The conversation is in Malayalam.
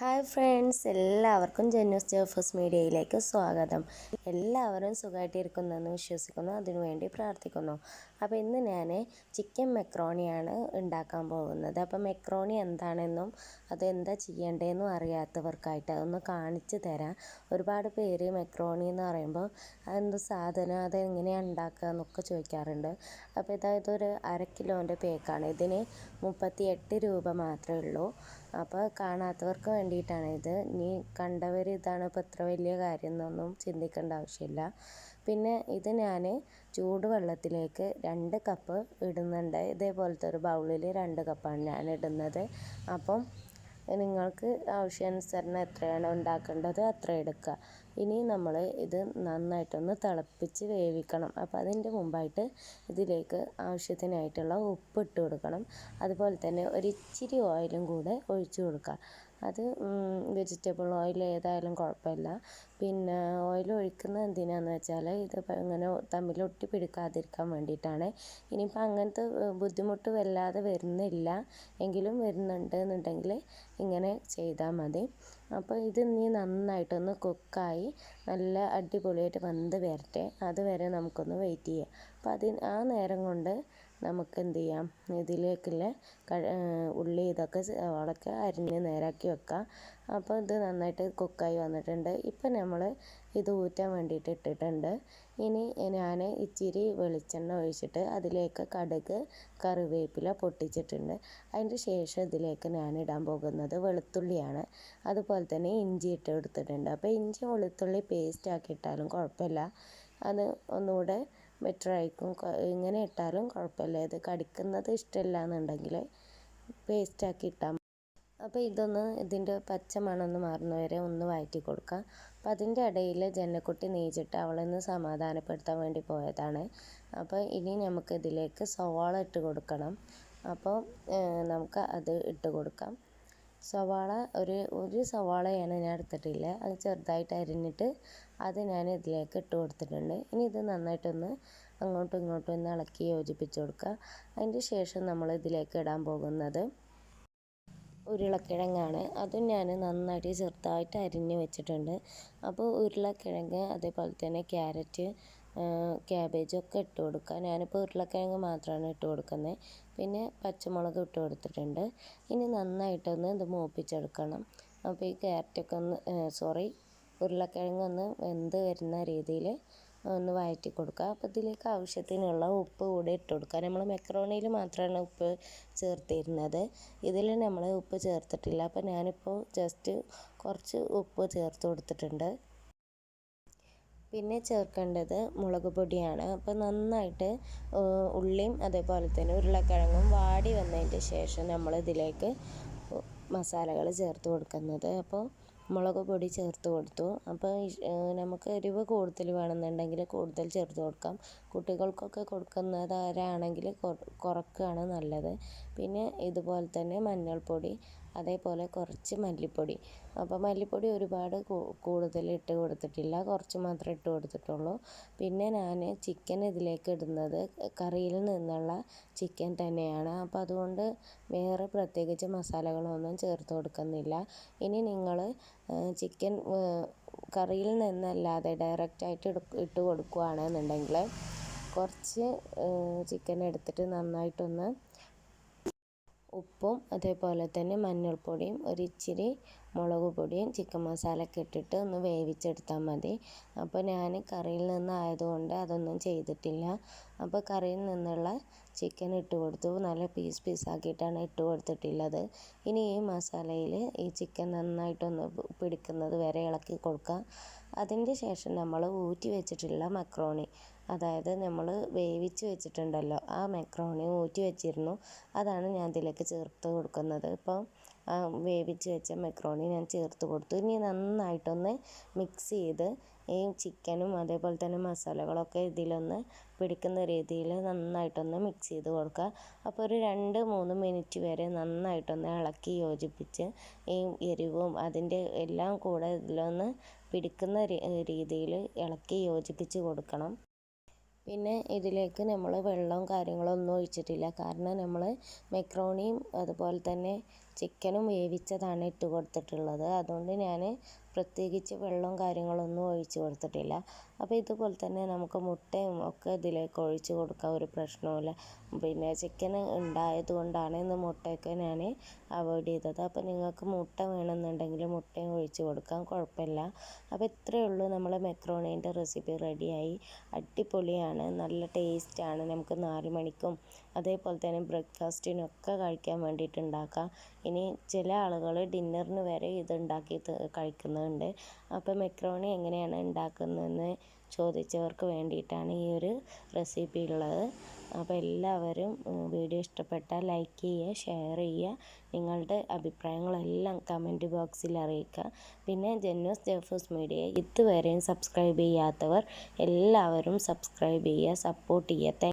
ഹായ് ഫ്രണ്ട്സ് എല്ലാവർക്കും ജെന്നൂസ് ജോഫസ് മീഡിയയിലേക്ക് സ്വാഗതം. എല്ലാവരും സുഖമായിട്ടിരിക്കുന്നെന്ന് വിശ്വസിക്കുന്നു. അതിനുവേണ്ടി പ്രാർത്ഥിക്കുന്നു. അപ്പോൾ ഇന്ന് ഞാൻ ചിക്കൻ മെക്രോണിയാണ് ഉണ്ടാക്കാൻ പോകുന്നത്. അപ്പോൾ മെക്രോണി എന്താണെന്നും അത് എന്താ ചെയ്യേണ്ടതെന്നും അറിയാത്തവർക്കായിട്ട് അതൊന്ന് കാണിച്ചു തരാം. ഒരുപാട് പേര് മെക്രോണി എന്ന് പറയുമ്പോൾ അതെന്ത് സാധനം അതെങ്ങനെയാണ് ഉണ്ടാക്കുക എന്നൊക്കെ ചോദിക്കാറുണ്ട്. അപ്പോൾ ഇതായത് ഒരു അര കിലോന്റെ പേക്കാണ്. ഇതിന് മുപ്പത്തി എട്ട് രൂപ മാത്രമേ ഉള്ളൂ. അപ്പോൾ കാണാത്തവർക്ക് വേണ്ടിയിട്ടാണ് ഇത്. ഇനി കണ്ടവർ ഇതാണ് ഇപ്പോൾ ഇത്ര വലിയ കാര്യം എന്നൊന്നും ചിന്തിക്കേണ്ട ആവശ്യമില്ല. പിന്നെ ഇത് ഞാൻ ചൂടുവെള്ളത്തിലേക്ക് രണ്ട് കപ്പ് ഇടുന്നുണ്ട്. ഇതേപോലത്തെ ഒരു ബൗളിൽ രണ്ട് കപ്പാണ് ഞാൻ ഇടുന്നത്. അപ്പം നിങ്ങൾക്ക് ആവശ്യാനുസരണം എത്രയാണ് ഉണ്ടാക്കേണ്ടത് അത്ര എടുക്കുക. ഇനി നമ്മൾ ഇത് നന്നായിട്ടൊന്ന് തിളപ്പിച്ച് വേവിക്കണം. അപ്പോൾ അതിന്റെ മുമ്പായിട്ട് ഇതിലേക്ക് ആവശ്യത്തിനായിട്ടുള്ള ഉപ്പ് ഇട്ട് കൊടുക്കണം. അതുപോലെ തന്നെ ഒരിച്ചിരി ഓയിലും കൂടെ ഒഴിച്ച് കൊടുക്കുക. അത് വെജിറ്റബിൾ ഓയിൽ ഏതായാലും കുഴപ്പമില്ല. പിന്നെ ഓയിൽ ഒഴിക്കുന്നത് എന്തിനാണെന്ന് വെച്ചാൽ ഇത് ഇങ്ങനെ തമ്മിൽ ഒട്ടി പിടിക്കാതിരിക്കാൻ വേണ്ടിയിട്ടാണ്. ഇനിയിപ്പോൾ അങ്ങനത്തെ ബുദ്ധിമുട്ട് വല്ലാതെ വരുന്നില്ല. എങ്കിലും വരുന്നുണ്ട് എന്നുണ്ടെങ്കിൽ ഇങ്ങനെ ചെയ്താൽ മതി. അപ്പോൾ ഇത് ഇനി നന്നായിട്ടൊന്ന് കുക്കായി നല്ല അടിപൊളിയായിട്ട് വെന്ത് വരട്ടെ. അതുവരെ നമുക്കൊന്ന് വെയിറ്റ് ചെയ്യാം. അപ്പോൾ അതിന് ആ നേരം കൊണ്ട് നമുക്ക് എന്ത് ചെയ്യാം ഇതിലേക്കുള്ള ഉള്ളി ഇതൊക്കെ സവാളയൊക്കെ അരിഞ്ഞ് നേരാക്കി വെക്കാം. അപ്പോൾ ഇത് നന്നായിട്ട് കുക്കായി വന്നിട്ടുണ്ട്. ഇപ്പം നമ്മൾ ഇത് ഊറ്റാൻ വേണ്ടിയിട്ട് ഇട്ടിട്ടുണ്ട്. ഇനി ഞാൻ ഇച്ചിരി വെളിച്ചെണ്ണ ഒഴിച്ചിട്ട് അതിലേക്ക് കടുക് കറിവേപ്പില പൊട്ടിച്ചിട്ടുണ്ട്. അതിന്റെ ശേഷം ഇതിലേക്ക് ഞാൻ ഇടാൻ പോകുന്നത് വെളുത്തുള്ളിയാണ്. അതുപോലെ തന്നെ ഇഞ്ചി ഇട്ട് എടുത്തിട്ടുണ്ട് അപ്പോൾ ഇഞ്ചി വെളുത്തുള്ളി പേസ്റ്റ് ആക്കി ഇട്ടാലും കുഴപ്പമില്ല. അത് ഒന്നുകൂടെ ബെറ്റർ ആയിരിക്കും. ഇങ്ങനെ ഇട്ടാലും കുഴപ്പമില്ല. ഇത് കടിക്കുന്നത് ഇഷ്ടമില്ല എന്നുണ്ടെങ്കിൽ പേസ്റ്റാക്കി ഇട്ടാൽ അപ്പോൾ ഇതൊന്ന് ഇതിന്റെ പച്ച മണമൊന്ന് മാറുന്നവരെ ഒന്ന് വഴറ്റി കൊടുക്കുക അപ്പോൾ അതിന്റെ ഇടയിൽ ജന്നക്കുട്ടി നീച്ചിട്ട് ഒന്ന് സമാധാനപ്പെടുത്താൻ വേണ്ടി പോയതാണ്. അപ്പോൾ ഇനി നമുക്ക് ഇതിലേക്ക് സവാള ഇട്ട് കൊടുക്കണം. അപ്പോൾ നമുക്ക് അത് ഇട്ട് കൊടുക്കാം. സവാള ഒരു ഒരു സവാളയാണ് ഞാൻ എടുത്തിട്ടില്ല. അത് ചെറുതായിട്ട് അരിഞ്ഞിട്ട് അത് ഞാൻ ഇതിലേക്ക് ഇട്ട് കൊടുത്തിട്ടുണ്ട്. ഇനി ഇത് നന്നായിട്ടൊന്ന് അങ്ങോട്ടും ഇങ്ങോട്ടും ഒന്ന് ഇളക്കി യോജിപ്പിച്ച് കൊടുക്കുക. അതിന്റെ ശേഷം നമ്മൾ ഇതിലേക്ക് ഇടാൻ പോകുന്നത് ഉരുളക്കിഴങ്ങാണ്. അതും ഞാൻ നന്നായിട്ട് ചെറുതായിട്ട് അരിഞ്ഞ് വെച്ചിട്ടുണ്ട്. അപ്പോൾ ഉരുളക്കിഴങ്ങ് അതേപോലെ തന്നെ ക്യാരറ്റ് ക്യാബേജൊക്കെ ഇട്ട് കൊടുക്കുക. ഞാനിപ്പോൾ ഉരുളക്കിഴങ്ങ് മാത്രമാണ് ഇട്ട് കൊടുക്കുന്നത്. പിന്നെ പച്ചമുളക് ഇട്ട് കൊടുത്തിട്ടുണ്ട്. ഇനി നന്നായിട്ടൊന്ന് ഇത് മൂപ്പിച്ചെടുക്കണം. അപ്പോൾ ഈ ക്യാരറ്റൊക്കെ ഒന്ന് സോറി ഉരുളക്കിഴങ്ങ് ഒന്ന് വെന്ത് വരുന്ന രീതിയിൽ ഒന്ന് വഴറ്റി കൊടുക്കുക. അപ്പോൾ ഇതിലേക്ക് ആവശ്യത്തിനുള്ള ഉപ്പ് കൂടി ഇട്ട് കൊടുക്കുക. നമ്മൾ മെക്രോണിയിൽ മാത്രമാണ് ഉപ്പ് ചേർത്തിരുന്നത്. ഇതിൽ നമ്മൾ ഉപ്പ് ചേർത്തിട്ടില്ല. അപ്പോൾ ഞാനിപ്പോൾ ജസ്റ്റ് കുറച്ച് ഉപ്പ് ചേർത്ത് കൊടുത്തിട്ടുണ്ട്. പിന്നെ ചേർക്കേണ്ടത് മുളക് പൊടിയാണ്. അപ്പോൾ നന്നായിട്ട് ഉള്ളിയും അതേപോലെ തന്നെ ഉരുളക്കിഴങ്ങും വാടി വന്നതിന്റെ ശേഷം നമ്മൾ ഇതിലേക്ക് മസാലകൾ ചേർത്ത് കൊടുക്കുന്നത്. അപ്പോൾ മുളക് പൊടി ചേർത്ത് കൊടുത്തു. അപ്പോൾ നമുക്ക് എരിവ് കൂടുതൽ വേണമെന്നുണ്ടെങ്കിൽ കൂടുതൽ ചേർത്ത് കൊടുക്കാം. കുട്ടികൾക്കൊക്കെ കൊടുക്കുന്നതാരാണെങ്കിൽ കുറക്കുകയാണ് നല്ലത്. പിന്നെ ഇതുപോലെ തന്നെ മഞ്ഞൾപ്പൊടി അതേപോലെ കുറച്ച് മല്ലിപ്പൊടി. അപ്പോൾ മല്ലിപ്പൊടി ഒരുപാട് കൂടുതൽ ഇട്ട് കൊടുത്തിട്ടില്ല. കുറച്ച് മാത്രമേ ഇട്ട് കൊടുത്തിട്ടുള്ളൂ. പിന്നെ ഞാൻ ചിക്കൻ ഇതിലേക്ക് ഇടുന്നത് കറിയിൽ നിന്നുള്ള ചിക്കൻ തന്നെയാണ്. അപ്പോൾ അതുകൊണ്ട് വേറെ പ്രത്യേകിച്ച് മസാലകളൊന്നും ചേർത്ത് കൊടുക്കുന്നില്ല. ഇനി നിങ്ങൾ ചിക്കൻ കറിയിൽ നിന്നല്ലാതെ ഡയറക്റ്റായിട്ട് ഇട്ട് കൊടുക്കുകയാണെന്നുണ്ടെങ്കിൽ കുറച്ച് ചിക്കൻ എടുത്തിട്ട് നന്നായിട്ടൊന്ന് ഉപ്പും അതേപോലെ തന്നെ മഞ്ഞൾപ്പൊടിയും ഒരിച്ചിരി മുളക് പൊടിയും ചിക്കൻ മസാലയൊക്കെ ഇട്ടിട്ട് ഒന്ന് വേവിച്ചെടുത്താൽ മതി. അപ്പോൾ ഞാൻ കറിയിൽ നിന്നായതുകൊണ്ട് അതൊന്നും ചെയ്തിട്ടില്ല. അപ്പോൾ കറിയിൽ നിന്നുള്ള ചിക്കൻ ഇട്ട് കൊടുത്തു. നല്ല പീസ് പീസാക്കിയിട്ടാണ് ഇട്ട് കൊടുത്തിട്ടുള്ളത്. ഇനി ഈ മസാലയിൽ ഈ ചിക്കൻ നന്നായിട്ടൊന്ന് പിടിക്കുന്നത് വരെ ഇളക്കി കൊടുക്കുക അതിന്റെ ശേഷം നമ്മൾ ഊറ്റി വെച്ചിട്ടുള്ള മക്രോണി. അതായത് നമ്മൾ വേവിച്ച് വെച്ചിട്ടുണ്ടല്ലോ ആ മക്രോണി ഊറ്റി വെച്ചിരുന്നു. അതാണ് ഞാൻ ഇതിലേക്ക് ചേർത്ത് കൊടുക്കുന്നത്. ഇപ്പം വേവിച്ച് വെച്ച മക്രോണി ഞാൻ ചേർത്ത് കൊടുത്തു. ഇനി നന്നായിട്ടൊന്ന് മിക്സ് ചെയ്ത് ഈ ചിക്കനും അതേപോലെ തന്നെ മസാലകളൊക്കെ ഇതിലൊന്ന് പിടിക്കുന്ന രീതിയിൽ നന്നായിട്ടൊന്ന് മിക്സ് ചെയ്ത് കൊടുക്കുക. അപ്പോൾ ഒരു രണ്ട് മൂന്ന് മിനിറ്റ് വരെ നന്നായിട്ടൊന്ന് ഇളക്കി യോജിപ്പിച്ച് ഈ എരിവും അതിന്റെ എല്ലാം കൂടെ ഇതിലൊന്ന് പിടിക്കുന്ന രീതിയിൽ ഇളക്കി യോജിപ്പിച്ച് കൊടുക്കണം. പിന്നെ ഇതിലേക്ക് നമ്മൾ വെള്ളവും കാര്യങ്ങളൊന്നും ഒഴിച്ചിട്ടില്ല. കാരണം നമ്മൾ മെക്രോണിയും അതുപോലെ തന്നെ ചിക്കനും വേവിച്ചതാണ് ഇട്ട് കൊടുത്തിട്ടുള്ളത്. അതുകൊണ്ട് ഞാൻ പ്രത്യേകിച്ച് വെള്ളവും കാര്യങ്ങളൊന്നും ഒഴിച്ച് കൊടുത്തിട്ടില്ല. അപ്പോൾ ഇതുപോലെ തന്നെ നമുക്ക് മുട്ടയും ഒക്കെ ഇതിലേക്ക് ഒഴിച്ച് കൊടുക്കാം ഒരു പ്രശ്നവുമില്ല. പിന്നെ ചിക്കൻ ഉണ്ടായത് കൊണ്ടാണ് ഇന്ന് മുട്ടയൊക്കെ ഞാൻ അവോയ്ഡ് ചെയ്തത്. അപ്പോൾ നിങ്ങൾക്ക് മുട്ട വേണമെന്നുണ്ടെങ്കിൽ മുട്ടയും ഒഴിച്ച് കൊടുക്കാം. കുഴപ്പമില്ല. അപ്പോൾ ഇത്രയേ ഉള്ളൂ. നമ്മൾ മെക്രോണീന്റെ റെസിപ്പി റെഡിയായി അടിപൊളിയാണ്. നല്ല ടേസ്റ്റാണ് നമുക്ക് നാല് മണിക്കും അതേപോലെ തന്നെ ബ്രേക്ക്ഫാസ്റ്റിനൊക്കെ കഴിക്കാൻ വേണ്ടിയിട്ട് ഉണ്ടാക്കാം. ഇനി ചില ആളുകൾ ഡിന്നറിന് വരെ ഇത് ഉണ്ടാക്കി കഴിക്കുന്നുണ്ട്. അപ്പോൾ മെക്രോണി എങ്ങനെയാണ് ഉണ്ടാക്കുന്നതെന്ന് ചോദിച്ചവർക്ക് വേണ്ടിയിട്ടാണ് ഈ ഒരു റെസിപ്പി ഉള്ളത് അപ്പോൾ എല്ലാവരും വീഡിയോ ഇഷ്ടപ്പെട്ടാൽ ലൈക്ക് ചെയ്യുക ഷെയർ ചെയ്യുക നിങ്ങളുടെ അഭിപ്രായങ്ങളെല്ലാം കമന്റ് ബോക്സിൽ അറിയിക്കുക. പിന്നെ ജെന്നോസ് ജെഫൂസ് മീഡിയ ഇതുവരെയും സബ്സ്ക്രൈബ് ചെയ്യാത്തവർ എല്ലാവരും സബ്സ്ക്രൈബ് ചെയ്യുക സപ്പോർട്ട് ചെയ്യുക.